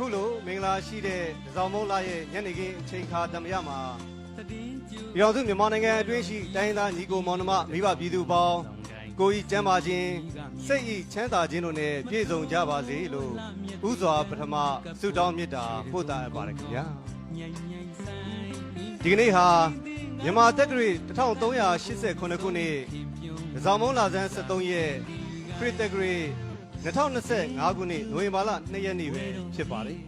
အခုလိုမင်္ဂလာရှိတဲ့ဒဇောင်မုံလာရဲ့ညနေခင်းအချိန်ခါတမရမှာပြည်တော်စုမြန်မာနိုင်ငံအတွင်းရှိတိုင်းရင်းသားညီကိုမောင်နှမမိဘပြည်သူပေါင်းကိုကြီးကျမ်းပါခြင်းစိတ်ဤချမ်းသာခြင်းတို့နဲ့ပြည့်စုံကြပါစေလို့ဥစွာပထမဆုတောင်းမေတ္တာပို့သပါရခင်ဗျာဒီကနေ့ဟာမြန်မာတက္ကရာ1389ခုနှစ်ဒဇောင်မုံလာဇန်73ရက်ခရစ်တက္ကရာ 2025ခုနှစ်နိုဝင်ဘာလ2ရက်နေ့ပဲဖြစ်ပါတယ်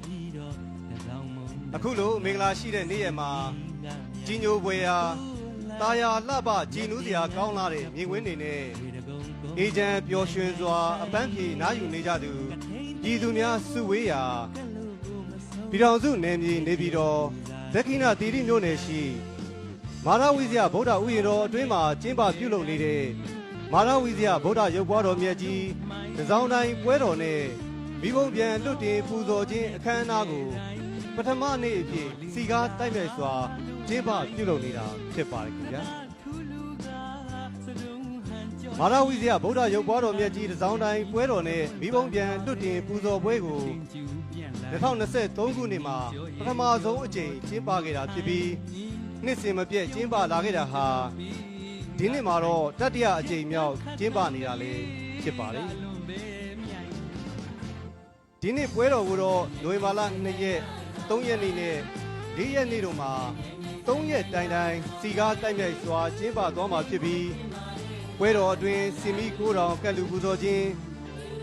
အခုလိုမင်္ဂလာရှိတဲ့နေ့ရက်မှာကြီးညိုပွဲဟာတာယာလှပကြည်နူးစရာကောင်းလာတဲ့မြင်ကွင်းတွေနဲ့အေဂျန်ပျော်ရွှင်စွာ အပန်းဖြေနားယူနေကြသူပြည်သူများစုဝေးရာပြည်တော်စုနယ်မြေနေပြည်တော်ဒက္ခိဏသီရိမြို့နယ်ရှိမာရဝိဇ္ဇဗုဒ္ဓဥယျာဉ်တော်အတွင်းမှာကျင်းပပြုလုပ်နေတဲ့မာရဝိဇ္ဇဗုဒ္ဓရုပ်ပွားတော်မြတ်ကြီး တစောင်းတိုင်းပွဲတော်နဲ့မိဘုံပြန်လွတ်တင်ပူဇော်ခြင်းအခမ်းအနားကိုပထမနေ့အဖြစ်စီကားတိုက်မြိုက်စွာကျင်းပပြုလုပ်နေတာဖြစ်ပါတယ်ခင်ဗျာမာရဝိဇ္ဇဗုဒ္ဓရုပ်ပွားတော်မြတ်ကြီးတစောင်းတိုင်းပွဲတော်နဲ့မိဘုံပြန်လွတ်တင်ပူဇော်ပွဲကို2023ခုနှစ်မှာပထမဆုံးအကြိမ်ကျင်းပခဲ့တာဖြစ်ပြီးနှစ်စဉ်မပြည့်ကျင်းပလာခဲ့တာဟာ ဒီနှစ်မှာတော့တတိယအကြိမ်မြောက်ကျင်းပနေတာလေးဖြစ်ပါတယ်ဒီနှစ်ပွဲတော်ကိုတော့နိုဝင်ဘာလ2ရက်3ရက်နေ့နဲ့4ရက်နေ့တို့မှာ3ရက်တိုင်တိုင်စီကားတိုက်မြိုက်စွာကျင်းပသွားမှာဖြစ်ပြီးပွဲတော်အတွင်းစီမီကိုတော်ကတ်လူပူဇော်ခြင်း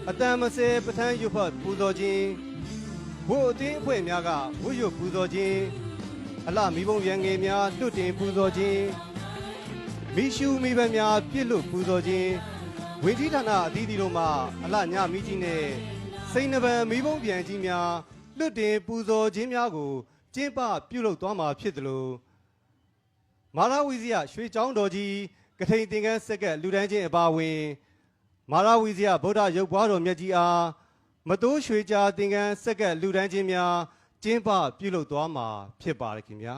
အတန်မစဲပထန်းရွတ်ဖတ်ပူဇော်ခြင်းဘုအသင်းအဖွဲ့များကဝတ်ရွတ်ပူဇော်ခြင်းအလှမီးပုံရန်ငယ်များလွတ်တင်ပူဇော်ခြင်း မိရှုမိဘများပြစ်လွတ်ပူဇော်ခြင်းဝင်းကြီးဌာနအသီးသီးတို့မှအလှညမိကြီးနဲ့စိန်နဗံမီးပုံပြန်ကြီးများလွတ်တင်ပူဇော်ခြင်းများကိုကျင်းပပြုလုပ်သွားမှာဖြစ်တယ်လို့မာရဝီဇယရွှေချောင်းတော်ကြီးကထိန်သင်္ကန်းစက်ကလူတန်းချင်းအပါအဝင် မာရဝီဇယဗုဒ္ဓရုပ်ပွားတော်မြတ်ကြီးအားမတိုးရွှေကြာသင်္ကန်းစက်ကလူတန်းချင်းများကျင်းပပြုလုပ်သွားမှာဖြစ်ပါတယ်ခင်ဗျာ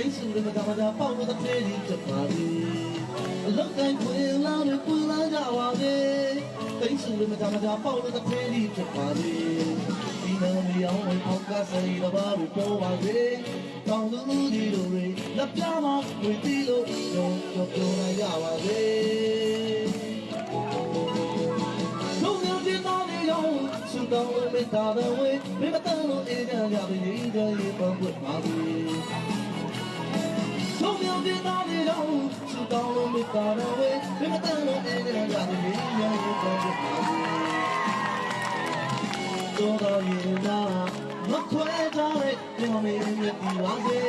သိစုရမကမကြပေါ့လို့တဲ့ဒီချက်ပါလေလောကကိုယ်လာလို့ပူလာကြပါလေသိစုရမကမကြပေါ့လို့တဲ့ဒီချက်ပါလေဒီနာမီအောင်အောက်ကစိတ်တော်ဘာလို့ပေါ်ပါလေတတောင်သူဒီလိုတွေလက်ပြမှာဝေတီးလို့ပြောပြောပြောနိုင်ကြပါစေလုံးမျိုးပြတော်နေရောစူတောင်းလို့မေတ္တာတော်ဝေးမိမတန်လို့အေးကြကြပြီးဒီကြရေးပေါ်ပွတ် ပါစေလုံးမျိုးပြတော်နေရောစူတောင်းလို့မေတ္တာတော်ဝေးမိမတန်လို့အေးကြကြပြီးဒီကြရေးပေါ်ပွတ်ပါစေတော်တော်ရင်နာမခွဲကြတဲ့ပြောင်းနေမြည်ပါစေ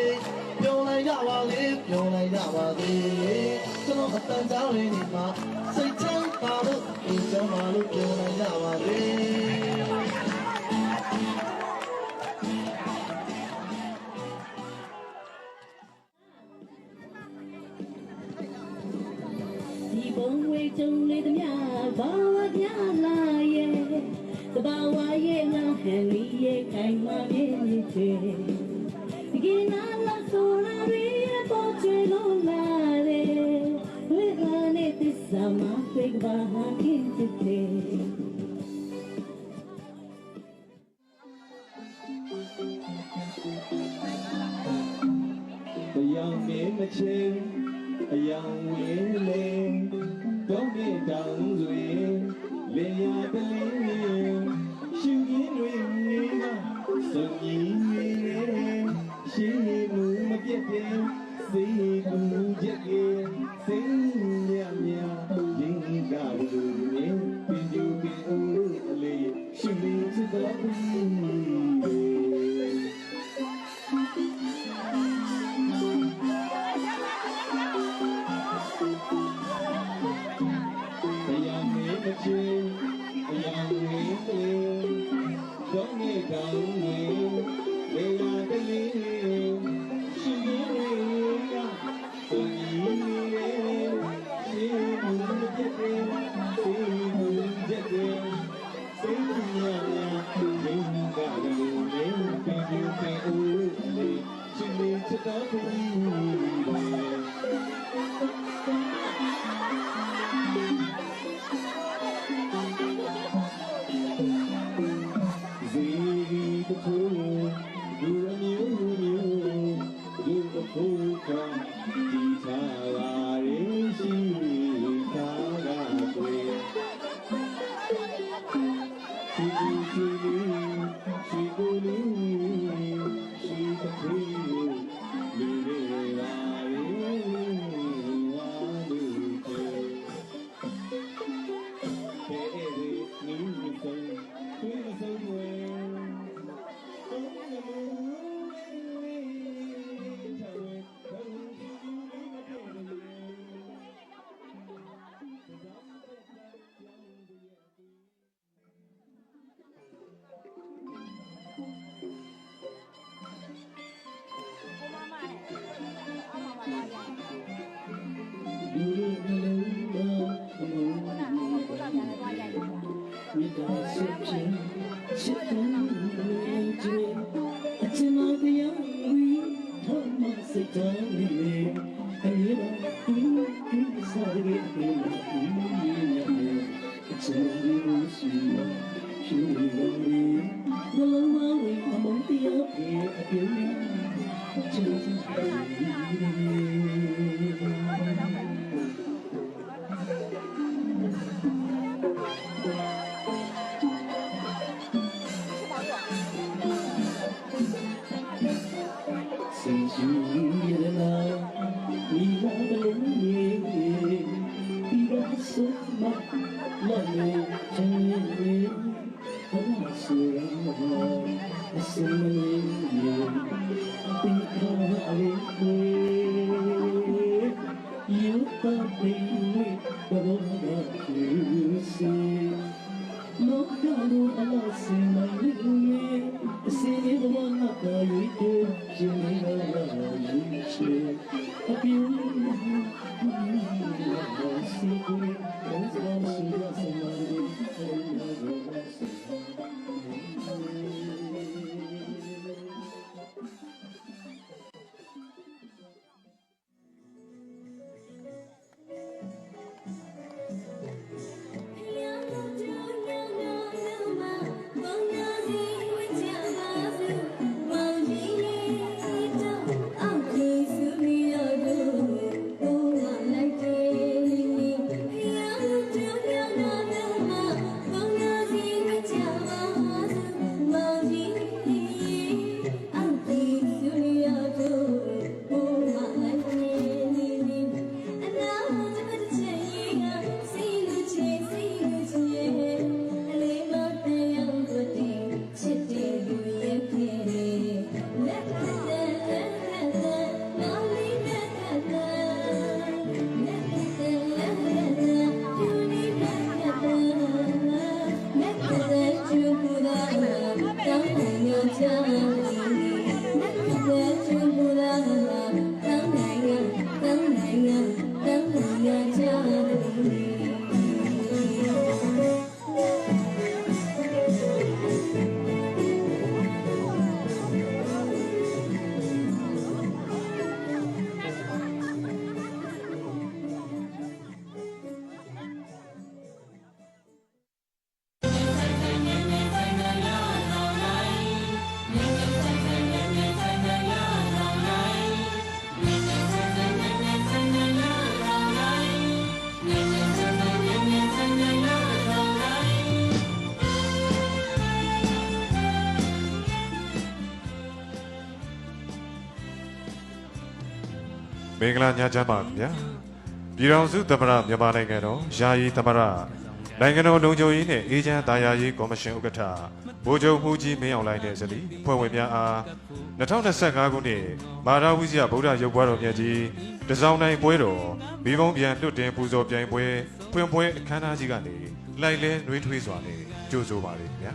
ပြောင်းလိုက်ကြပါလေပြောင်းလိုက်ကြပါစေကျွန်တော်အတန်ကြောင်းလေးနေမှာစိတ်ချမ်းသာလို့ဒီကမှာလို့ပြောင်းလိုက်ကြပါစေ ကြုံလေးသမျှဘာဝပြလာရဲ့သဘာဝရဲ့ငါဟန်လီရဲ့ခိုင်မာမြင့်မြင့်ချေဒီကနာလာဆိုလာရီရဲ့ပေါ်ချေလို့လာတယ်ဝေကနဲ့သစ္စာမဖေကဘာဟန်ခင်ချစ်တယ်တရားမင်းမချင်းအယောင်ဝင်းလေ တောင်းတဲ့တောင်စွေလေယာတလင်းနေရှင်ကြီးတွေကစုံကြီးနေရှိမှုမပြတ်တဲ့စေ You ရွေး မင်္ဂလာညချမ်းပါခင်ဗျာပြည်တော်စုသမ္မတမြန်မာနိုင်ငံတော်ယာယီသမ္မတနိုင်ငံတော်လုံခြုံရေးနဲ့အေဂျင့်တာယာရေးကော်မရှင်ဥက္ကဋ္ဌဗိုလ်ချုပ်မှုကြီးမင်းအောင်လှိုင်တဲ့ဇလီဖွဲ့ဝင်များအား2025ခုနှစ်မာရဝိဇ္ဇဗုဒ္ဓရုပ်ဘွားတော်မြတ်ကြီးတစောင်းတိုင်းပွဲတော်မိဘုံပြန်လွတ်တင်ပူဇော်ပြိုင်ပွဲဖွင့်ပွဲအခမ်းအနားကြီးကနေလိုက်လဲနှွေးထွေးစွာနဲ့ကြိုဆိုပါရခင်ဗျာ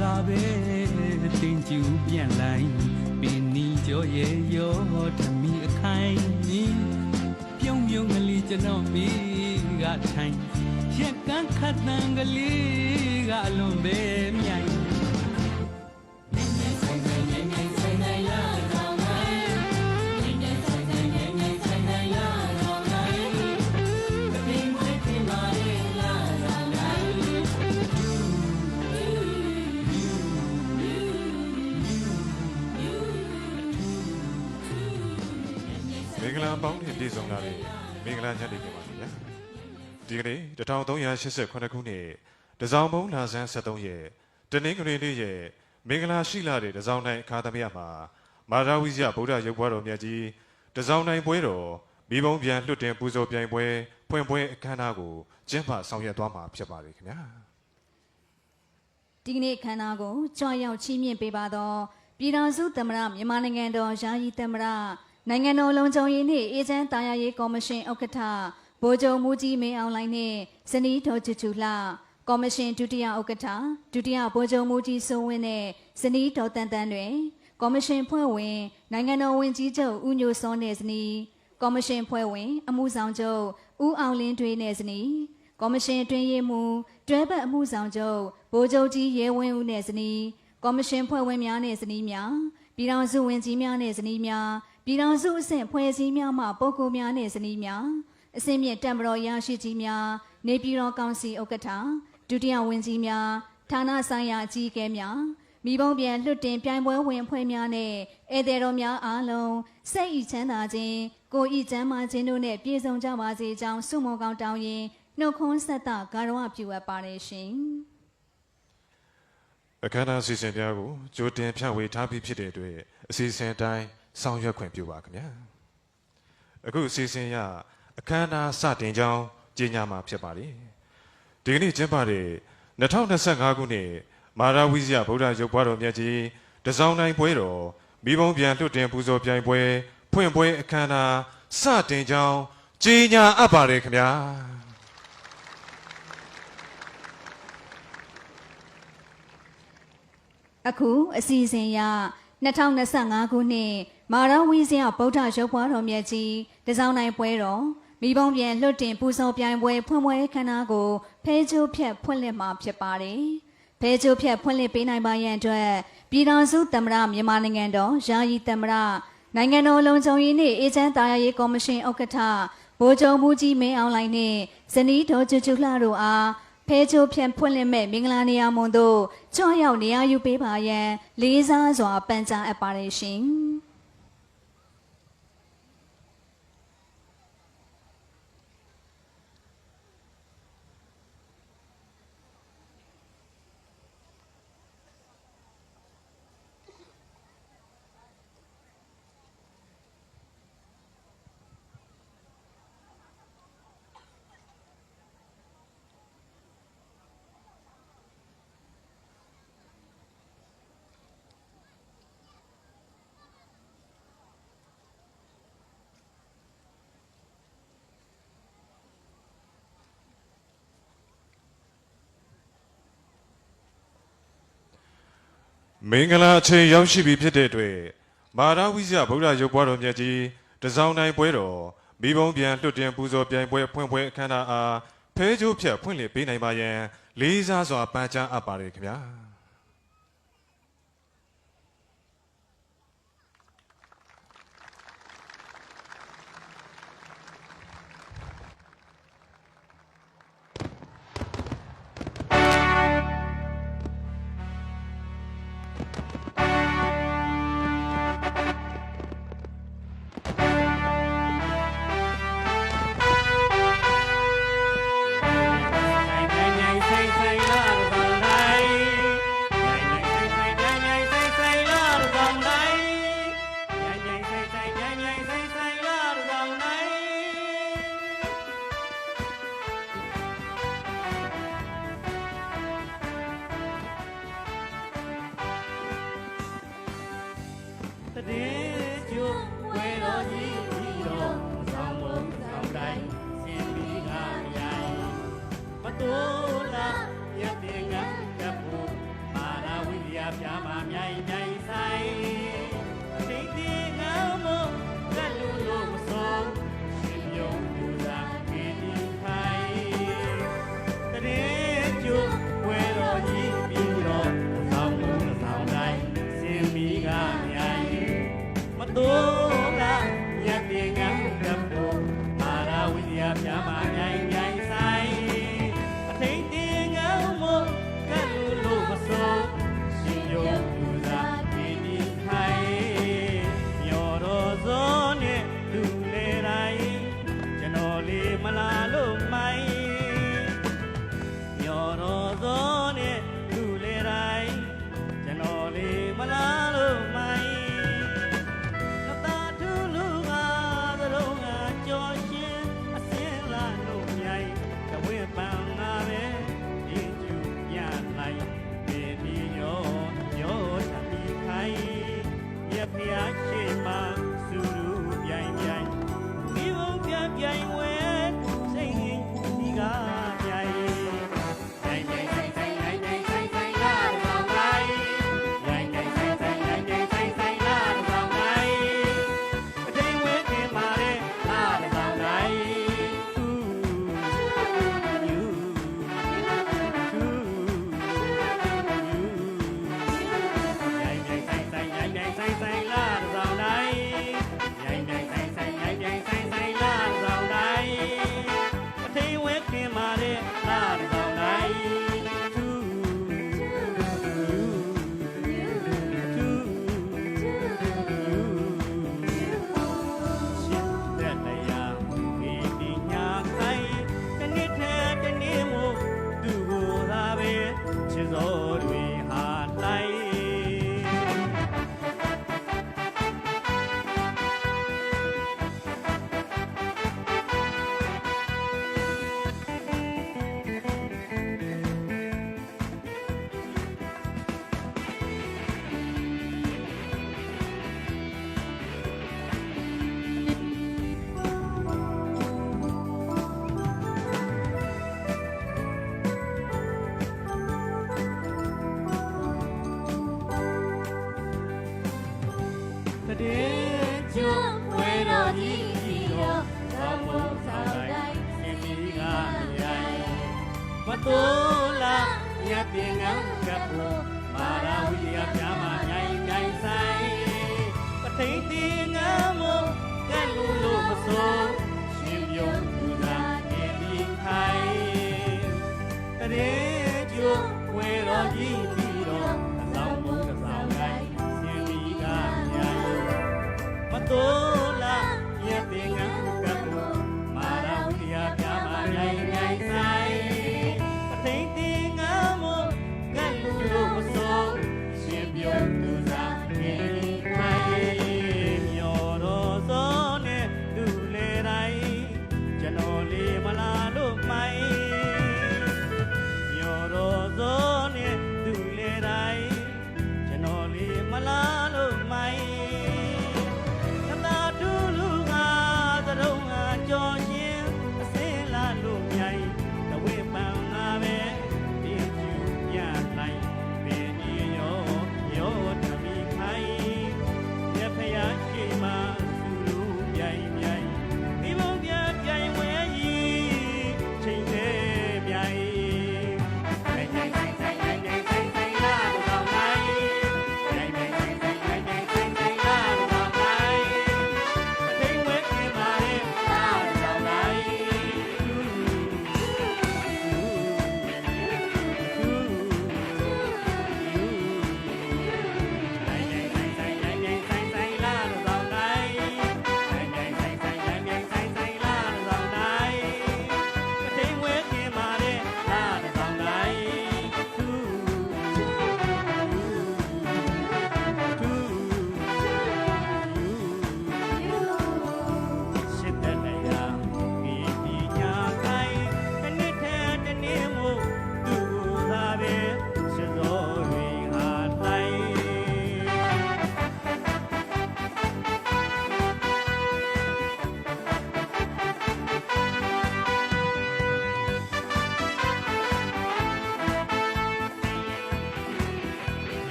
ကပဲတင်ကျူပြန်လိုက်ပင်နီကြောရဲ့ရောဓမီအခိုင်ပြုံးပြုံးကလေးကျွန်တော်မိကထိုင်ရက်ကန်းခတ်တန်ကလေးကအလွန်ပဲမြိုင် ပေါင်းနဲ့ပြည့်စုံလာတဲ့မင်္ဂလာညနေခင်းပါခင်ဗျာဒီကနေ့1388ခုနှစ်တစောင်းဘုံလာဆန်း73ရက်တနင်္ဂနွေနေ့ရဲ့မင်္ဂလာရှိလာတဲ့တစောင်းတိုင်းအခါသမယမှာမာရဝိဇ္ဇဗုဒ္ဓရုပ်ဘွားတော်မြတ်ကြီးတစောင်းတိုင်းပွဲတော်မိဘုံပြန်လွတ်တင်ပူဇော်ပြိုင်ပွဲဖွင့်ပွဲအခမ်းအနားကိုကျင်းပဆောင်ရွက်သွားမှာဖြစ်ပါတယ်ခင်ဗျာဒီကနေ့ခန္ဓာကိုကြွရောက်ချီးမြှင့်ပေးပါသောပြည်တော်စုသမ္မတမြန်မာနိုင်ငံတော်ယာယီသမ္မတ နိုင်ငံတော်လုံခြုံရေးနှင့်အေဂျင့်တာယာရေးကော်မရှင်ဥက္ကဋ္ဌဗိုလ်ချုပ်မူကြီးမင်းအောင်လှိုင်နှင့်ဇနီးတော်ချူချူလှကော်မရှင်ဒုတိယဥက္ကဋ္ဌဒုတိယဗိုလ်ချုပ်မူကြီးစိုးဝင်းနှင့်ဇနီးတော်တန်တန်းတွင်ကော်မရှင်ဖွဲ့ဝင်နိုင်ငံတော်ဝန်ကြီးချုပ်ဦးညိုစောနှင့်ဇနီးကော်မရှင်ဖွဲ့ဝင်အမှုဆောင်ချုပ်ဦးအောင်လင်းထွေးနှင့်ဇနီးကော်မရှင်အတွင်းရေးမှူးတွဲဘက်အမှုဆောင်ချုပ်ဗိုလ်ချုပ်ကြီးရဲဝင်းဦးနဲ့ဇနီးကော်မရှင်ဖွဲ့ဝင်များနဲ့ဇနီးများပြည်ထောင်စုဝန်ကြီးများနဲ့ဇနီးများ ပြည်ထောင်စုအဆင့်ဖွဲ့စည်းများမှပုဂ္ဂိုလ်များနဲ့ဇနီးများအဆင့်မြင့်တံမတော်ရရှိကြီးများနေပြည်တော်ကောင်စီဥက္ကဋ္ဌဒုတိယဝန်ကြီးများဌာနဆိုင်ရာအကြီးအကဲများမိဘုံပြန်လွတ်တင်ပြိုင်ပွဲဝင်ဖွဲ့များနဲ့ဧည့်သည်တော်များအားလုံးစိတ်ဤချမ်းသာခြင်းကိုယ်ဤကျမ်းမာခြင်းတို့နဲ့ပြည့်စုံကြပါစေကြောင်းဆုမွန်ကောင်းတောင်းရင်နှုတ်ခွန်းဆက်တာဂါရဝပြုအပ်ပါတယ်ရှင်အခမ်းအနားစီစဉ်များကိုကြိုတင်ဖြန့်ဝေထားပြီးဖြစ်တဲ့အတွက်အစီအစဉ်အတိုင်း ဆောင်ရွက်ခွင့်ပြုပါခင်ဗျာအခုအစီအစဉ်ရအခမ်းအနားစတင်ကြောင်းကြေညာမှာဖြစ်ပါတယ်ဒီကနေ့ကျင်းပတဲ့2025ခုနှစ်မာရဝိဇ္ဇဗုဒ္ဓရုပ်ဘွားတော်မြတ်ကြီးတစောင်းတိုင်းပွဲတော်မိဘုံပြန်လွတ်တင်ပူဇော်ပြိုင်ပွဲဖွင့်ပွဲအခမ်းအနားစတင်ကြောင်းကြေညာအပ်ပါတယ်ခင်ဗျာအခုအစီအစဉ်ရ 2025ခုနှစ်မာရဝီဇယဗုဒ္ဓရုပ်ဘွားတော်မြတ်ကြီးတစောင်းနိုင်ပွဲတော်မိဘုံပြန်လွတ်တင်ပူဇော်ပြိုင်ပွဲဖွင့်ပွဲခမ်းနားကိုဖဲကျိုးဖြတ်ဖွင့်လှစ်မှာဖြစ်ပါတယ်။ဖဲကျိုးဖြတ်ဖွင့်လှစ်ပေးနိုင်ပါရန်အတွက်ပြည်တော်စုသမ္မတမြန်မာနိုင်ငံတော်ယာယီသမ္မတနိုင်ငံတော်လုံခြုံရေးနှင့်အေဂျင့်တာယာရေးကော်မရှင်ဥက္ကဋ္ဌဗိုလ်ချုပ်မူကြီးမင်းအောင်လှိုင်နှင့်ဇနီးဒေါ်ကျူကျူလှတို့အား ဖဲချိုးဖြန့်ဖွင့်လှစ်မဲ့မင်္ဂလာနေရာမွန်တို့ကြွရောက်နေရာယူပေးပါရန်လေးစားစွာပန်ကြားအပ်ပါတယ်ရှင်။ မင်္ဂလာအချိန်ရောက်ရှိပြီဖြစ်တဲ့အတွက်မာရဝိဇဗုဒ္ဓရုပ်ပွားတော်မြတ်ကြီးတစောင်းတိုင်းပွဲတော်မိဘုံပြန်လွတ်တင်ပူဇော်ပြိုင်ပွဲဖွင့်ပွဲအခမ်းအနားအားဖဲချိုးဖြတ်ဖွင့်လှစ်ပေးနိုင်ပါရန်လေးစားစွာပန်ကြားအပ်ပါတယ်ခင်ဗျာ Yeah.